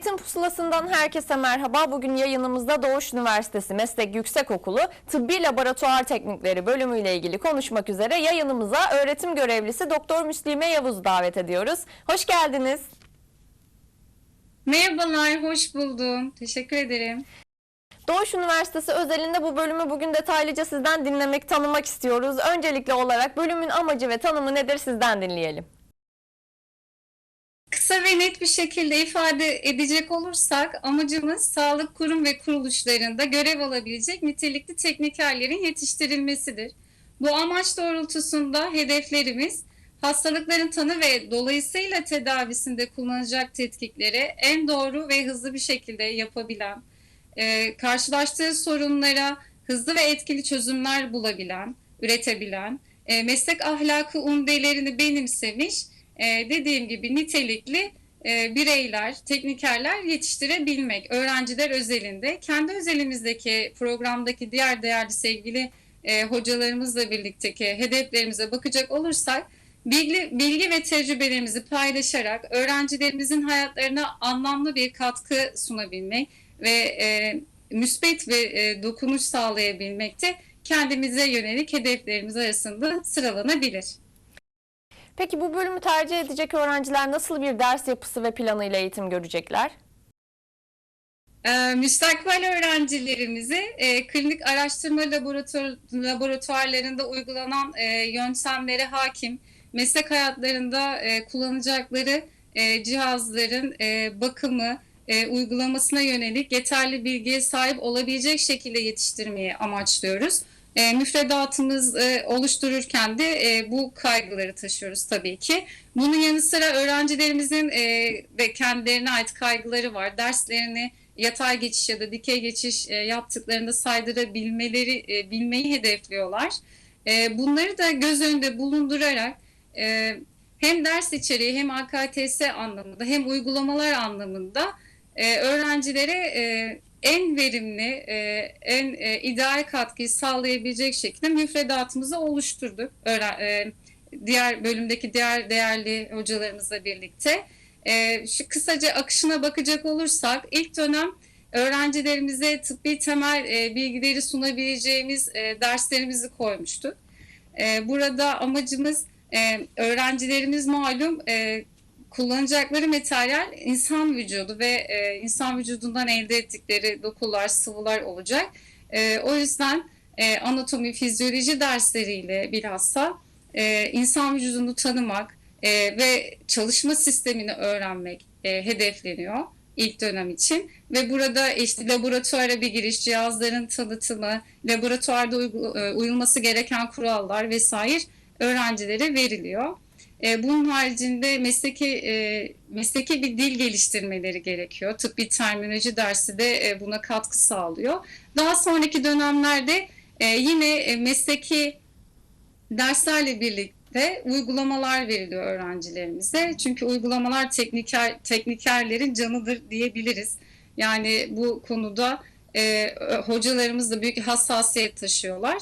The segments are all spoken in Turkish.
Pusulası'ndan herkese merhaba. Bugün yayınımızda Doğuş Üniversitesi Meslek Yüksekokulu Tıbbi Laboratuvar Teknikleri bölümüyle ilgili konuşmak üzere yayınımıza öğretim görevlisi Doktor Müslime Yavuz'u davet ediyoruz. Hoş geldiniz. Merhabalar, hoş buldum. Teşekkür ederim. Doğuş Üniversitesi özelinde bu bölümü bugün detaylıca sizden dinlemek, tanımak istiyoruz. Öncelikli olarak bölümün amacı ve tanımı nedir sizden dinleyelim. Kısa ve net bir şekilde ifade edecek olursak amacımız sağlık kurum ve kuruluşlarında görev alabilecek nitelikli teknikerlerin yetiştirilmesidir. Bu amaç doğrultusunda hedeflerimiz hastalıkların tanı ve dolayısıyla tedavisinde kullanılacak tetkikleri en doğru ve hızlı bir şekilde yapabilen, e, karşılaştığı sorunlara hızlı ve etkili çözümler bulabilen, üretebilen, e, meslek ahlakı umdelerini benimsemiş, e, dediğim gibi nitelikli e, bireyler, teknikerler yetiştirebilmek, öğrenciler özelinde. Kendi özelimizdeki programdaki diğer değerli sevgili e, hocalarımızla birlikteki hedeflerimize bakacak olursak, bilgi, bilgi ve tecrübelerimizi paylaşarak öğrencilerimizin hayatlarına anlamlı bir katkı sunabilmek ve e, müspet ve e, dokunuş sağlayabilmek de kendimize yönelik hedeflerimiz arasında sıralanabilir. Peki bu bölümü tercih edecek öğrenciler nasıl bir ders yapısı ve planıyla eğitim görecekler? Ee, müstakbel öğrencilerimizi e, klinik araştırma laboratuvar, laboratuvarlarında uygulanan e, yöntemlere hakim, meslek hayatlarında e, kullanacakları e, cihazların e, bakımı, e, uygulamasına yönelik yeterli bilgiye sahip olabilecek şekilde yetiştirmeyi amaçlıyoruz. E, müfredatımız e, oluştururken de e, bu kaygıları taşıyoruz tabii ki. Bunun yanı sıra öğrencilerimizin e, ve kendilerine ait kaygıları var. Derslerini yatay geçiş ya da dikey geçiş e, yaptıklarında saydırabilmeleri e, bilmeyi hedefliyorlar. E, bunları da göz önünde bulundurarak e, hem ders içeriği hem AKTS anlamında hem uygulamalar anlamında e, öğrencilere e, en verimli, e, en e, ideal katkıyı sağlayabilecek şekilde müfredatımızı oluşturduk. Öğren, e, diğer bölümdeki diğer değerli hocalarımızla birlikte. E, şu kısaca akışına bakacak olursak ilk dönem öğrencilerimize tıbbi temel e, bilgileri sunabileceğimiz e, derslerimizi koymuştuk. E, burada amacımız e, öğrencilerimiz malum e, kullanacakları materyal insan vücudu ve e, insan vücudundan elde ettikleri dokular, sıvılar olacak. E, o yüzden e, anatomi, fizyoloji dersleriyle bilhassa e, insan vücudunu tanımak e, ve çalışma sistemini öğrenmek e, hedefleniyor ilk dönem için ve burada işte laboratuvara bir giriş, cihazların tanıtımı, laboratuvarda uygu, e, uyulması gereken kurallar vesaire öğrencilere veriliyor. E, bunun haricinde mesleki e, mesleki bir dil geliştirmeleri gerekiyor. Tıbbi terminoloji dersi de e, buna katkı sağlıyor. Daha sonraki dönemlerde yine mesleki derslerle birlikte uygulamalar veriliyor öğrencilerimize. Çünkü uygulamalar tekniker teknikerlerin canıdır diyebiliriz. Yani bu konuda hocalarımız da büyük hassasiyet taşıyorlar.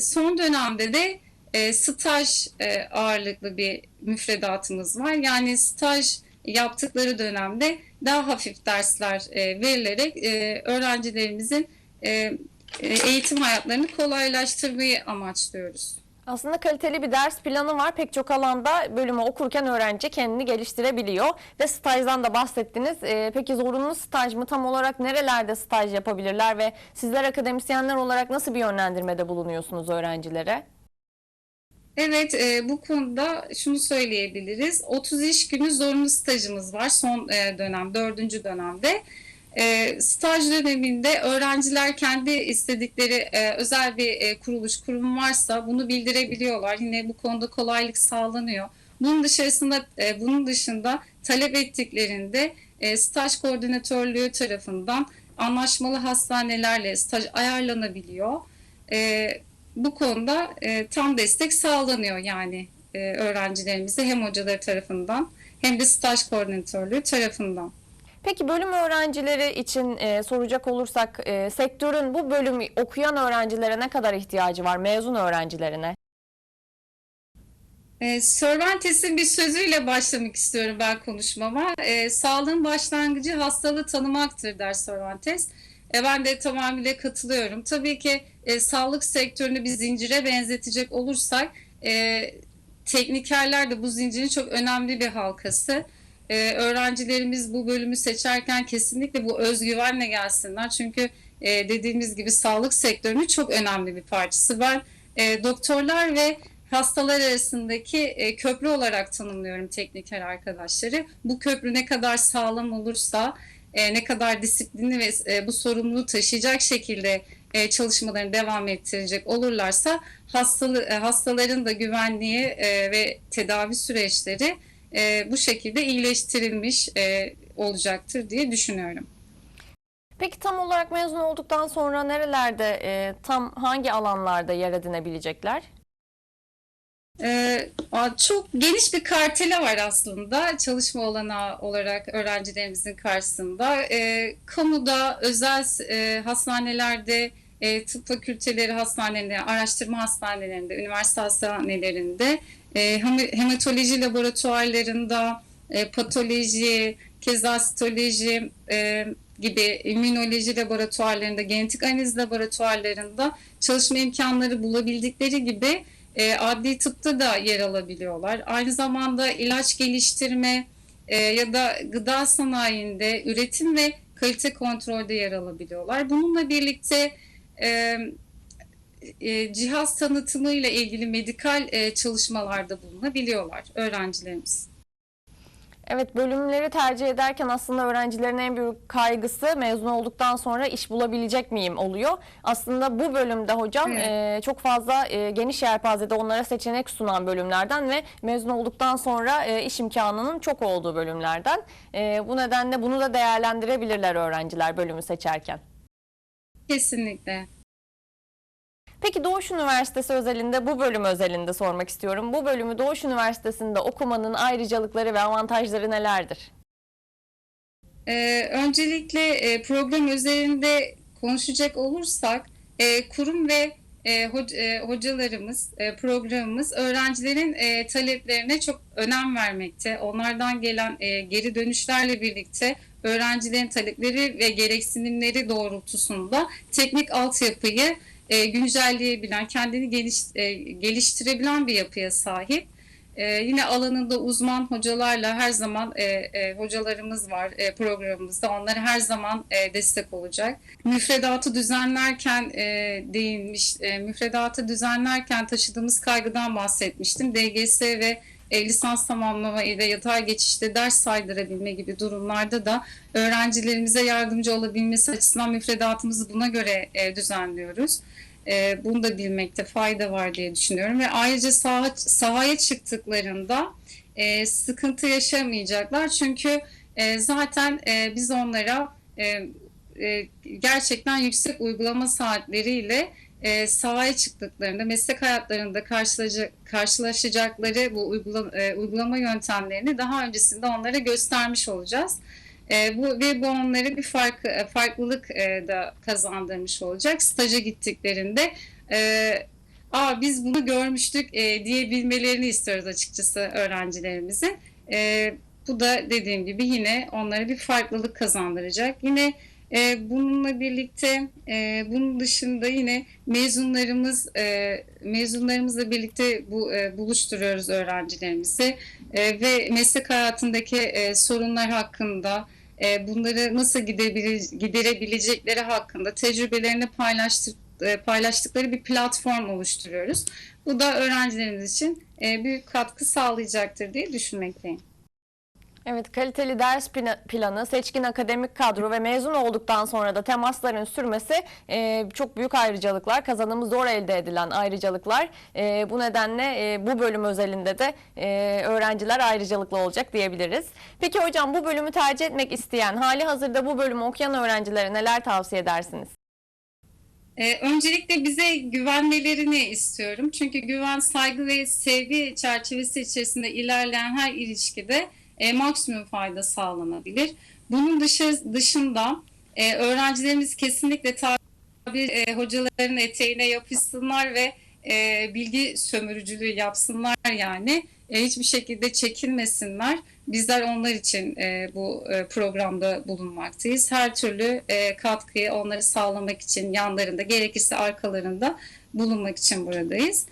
Son dönemde de e, staj e, ağırlıklı bir müfredatımız var. Yani staj yaptıkları dönemde daha hafif dersler e, verilerek e, öğrencilerimizin e, e, eğitim hayatlarını kolaylaştırmayı amaçlıyoruz. Aslında kaliteli bir ders planı var. Pek çok alanda bölümü okurken öğrenci kendini geliştirebiliyor. Ve stajdan da bahsettiniz. Ee, peki zorunlu staj mı? Tam olarak nerelerde staj yapabilirler ve sizler akademisyenler olarak nasıl bir yönlendirmede bulunuyorsunuz öğrencilere? Evet, e, bu konuda şunu söyleyebiliriz. 30 iş günü zorunlu stajımız var son e, dönem, dördüncü dönemde. E, staj döneminde öğrenciler kendi istedikleri e, özel bir e, kuruluş, kurum varsa bunu bildirebiliyorlar. Yine bu konuda kolaylık sağlanıyor. Bunun dışarısında, e, bunun dışında talep ettiklerinde e, staj koordinatörlüğü tarafından anlaşmalı hastanelerle staj ayarlanabiliyor. E, bu konuda e, tam destek sağlanıyor yani e, öğrencilerimize hem hocaları tarafından hem de staj koordinatörlüğü tarafından. Peki bölüm öğrencileri için e, soracak olursak e, sektörün bu bölümü okuyan öğrencilere ne kadar ihtiyacı var mezun öğrencilerine? E, Cervantes'in bir sözüyle başlamak istiyorum ben konuşmama. E, sağlığın başlangıcı hastalığı tanımaktır der Cervantes. E, ben de tamamıyla katılıyorum. Tabii ki e, sağlık sektörünü bir zincire benzetecek olursak e, teknikerler de bu zincirin çok önemli bir halkası. E, öğrencilerimiz bu bölümü seçerken kesinlikle bu özgüvenle gelsinler. Çünkü e, dediğimiz gibi sağlık sektörünün çok önemli bir parçası. Ben e, doktorlar ve hastalar arasındaki e, köprü olarak tanımlıyorum tekniker arkadaşları. Bu köprü ne kadar sağlam olursa, e, ne kadar disiplinli ve e, bu sorumluluğu taşıyacak şekilde e, çalışmalarını devam ettirecek olurlarsa hastalı, e, hastaların da güvenliği e, ve tedavi süreçleri e, bu şekilde iyileştirilmiş e, olacaktır diye düşünüyorum. Peki tam olarak mezun olduktan sonra nerelerde, e, tam hangi alanlarda yer edinebilecekler? Ee, çok geniş bir karteli var aslında çalışma olanağı olarak öğrencilerimizin karşısında. Ee, kamuda, özel e, hastanelerde, e, tıp fakülteleri hastanelerinde, araştırma hastanelerinde, üniversite hastanelerinde, e, hem- hematoloji laboratuvarlarında, e, patoloji, keza sitoloji e, gibi immünoloji laboratuvarlarında, genetik analiz laboratuvarlarında çalışma imkanları bulabildikleri gibi e, adli tıpta da yer alabiliyorlar. Aynı zamanda ilaç geliştirme e, ya da gıda sanayinde üretim ve kalite kontrolde yer alabiliyorlar. Bununla birlikte e, e, cihaz tanıtımı ile ilgili medikal e, çalışmalarda bulunabiliyorlar öğrencilerimiz. Evet bölümleri tercih ederken aslında öğrencilerin en büyük kaygısı mezun olduktan sonra iş bulabilecek miyim oluyor. Aslında bu bölümde hocam Evet. e, çok fazla e, geniş yelpazede onlara seçenek sunan bölümlerden ve mezun olduktan sonra e, iş imkanının çok olduğu bölümlerden. E, bu nedenle bunu da değerlendirebilirler öğrenciler bölümü seçerken. Kesinlikle. Peki Doğuş Üniversitesi özelinde bu bölüm özelinde sormak istiyorum. Bu bölümü Doğuş Üniversitesi'nde okumanın ayrıcalıkları ve avantajları nelerdir? Ee, öncelikle e, program üzerinde konuşacak olursak e, kurum ve e, hoc- e, hocalarımız, e, programımız öğrencilerin e, taleplerine çok önem vermekte. Onlardan gelen e, geri dönüşlerle birlikte öğrencilerin talepleri ve gereksinimleri doğrultusunda teknik altyapıyı e, güncelleyebilen, kendini geliş, e, geliştirebilen bir yapıya sahip. Ee, yine alanında uzman hocalarla her zaman e, e, hocalarımız var e, programımızda. Onlara her zaman e, destek olacak. Müfredatı düzenlerken e, değinmiş, e, müfredatı düzenlerken taşıdığımız kaygıdan bahsetmiştim. DGS ve e, lisans tamamlama ile yatay geçişte ders saydırabilme gibi durumlarda da öğrencilerimize yardımcı olabilmesi açısından müfredatımızı buna göre e, düzenliyoruz. E, bunu da bilmekte fayda var diye düşünüyorum ve ayrıca saha, sahaya çıktıklarında e, sıkıntı yaşamayacaklar çünkü e, zaten e, biz onlara e, e, gerçekten yüksek uygulama saatleriyle e, sahaya çıktıklarında meslek hayatlarında karşılaşacak, karşılaşacakları bu uygula, e, uygulama yöntemlerini daha öncesinde onlara göstermiş olacağız. E, bu ve bu onlara bir fark e, farklılık e, da kazandırmış olacak. Staja gittiklerinde e, Aa biz bunu görmüştük e, diyebilmelerini istiyoruz açıkçası öğrencilerimizin. E, bu da dediğim gibi yine onlara bir farklılık kazandıracak. Yine e, bununla birlikte e, bunun dışında yine mezunlarımız e, mezunlarımızla birlikte bu e, buluşturuyoruz öğrencilerimizi ve meslek hayatındaki sorunlar hakkında bunları nasıl gidebilir, giderebilecekleri hakkında tecrübelerini paylaştık, paylaştıkları bir platform oluşturuyoruz. Bu da öğrencilerimiz için büyük katkı sağlayacaktır diye düşünmekteyim. Evet, kaliteli ders pla- planı, seçkin akademik kadro ve mezun olduktan sonra da temasların sürmesi e, çok büyük ayrıcalıklar, kazanımı zor elde edilen ayrıcalıklar. E, bu nedenle e, bu bölüm özelinde de e, öğrenciler ayrıcalıklı olacak diyebiliriz. Peki hocam bu bölümü tercih etmek isteyen, hali hazırda bu bölümü okuyan öğrencilere neler tavsiye edersiniz? Ee, öncelikle bize güvenmelerini istiyorum. Çünkü güven, saygı ve sevgi çerçevesi içerisinde ilerleyen her ilişkide e, maksimum fayda sağlanabilir. Bunun dışı, dışında e, öğrencilerimiz kesinlikle tabir e, hocaların eteğine yapışsınlar ve e, bilgi sömürücülüğü yapsınlar yani. E, hiçbir şekilde çekinmesinler. Bizler onlar için e, bu e, programda bulunmaktayız. Her türlü e, katkıyı onları sağlamak için yanlarında gerekirse arkalarında bulunmak için buradayız.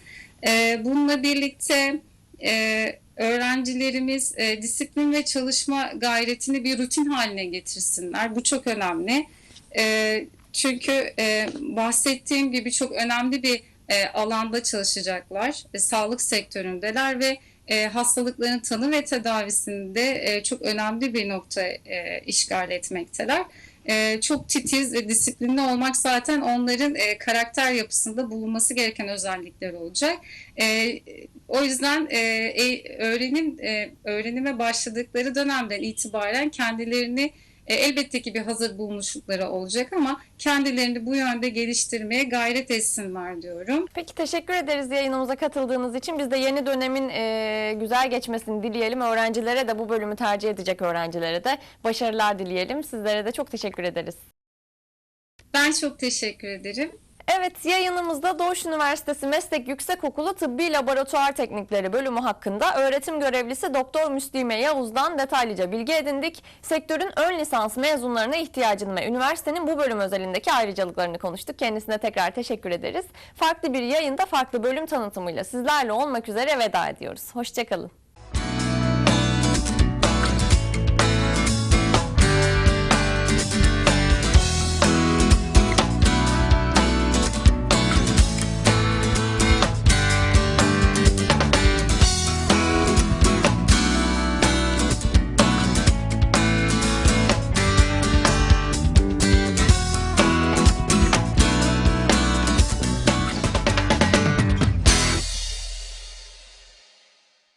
E, bununla birlikte e, öğrencilerimiz e, disiplin ve çalışma gayretini bir rutin haline getirsinler. Bu çok önemli. E, çünkü e, bahsettiğim gibi çok önemli bir e, alanda çalışacaklar. E, sağlık sektöründeler ve e, hastalıkların tanı ve tedavisinde e, çok önemli bir nokta e, işgal etmekteler. E, çok titiz ve disiplinli olmak zaten onların e, karakter yapısında bulunması gereken özellikler olacak. E, o yüzden e, e, öğrenim e, öğrenime başladıkları dönemden itibaren kendilerini e, elbette ki bir hazır bulmuşlukları olacak ama kendilerini bu yönde geliştirmeye gayret etsinler diyorum. Peki teşekkür ederiz yayınımıza katıldığınız için. Biz de yeni dönemin e, güzel geçmesini dileyelim. Öğrencilere de bu bölümü tercih edecek öğrencilere de başarılar dileyelim. Sizlere de çok teşekkür ederiz. Ben çok teşekkür ederim. Evet yayınımızda Doğuş Üniversitesi Meslek Yüksekokulu Tıbbi Laboratuvar Teknikleri bölümü hakkında öğretim görevlisi Doktor Müslüme Yavuz'dan detaylıca bilgi edindik. Sektörün ön lisans mezunlarına ihtiyacını ve üniversitenin bu bölüm özelindeki ayrıcalıklarını konuştuk. Kendisine tekrar teşekkür ederiz. Farklı bir yayında farklı bölüm tanıtımıyla sizlerle olmak üzere veda ediyoruz. Hoşçakalın.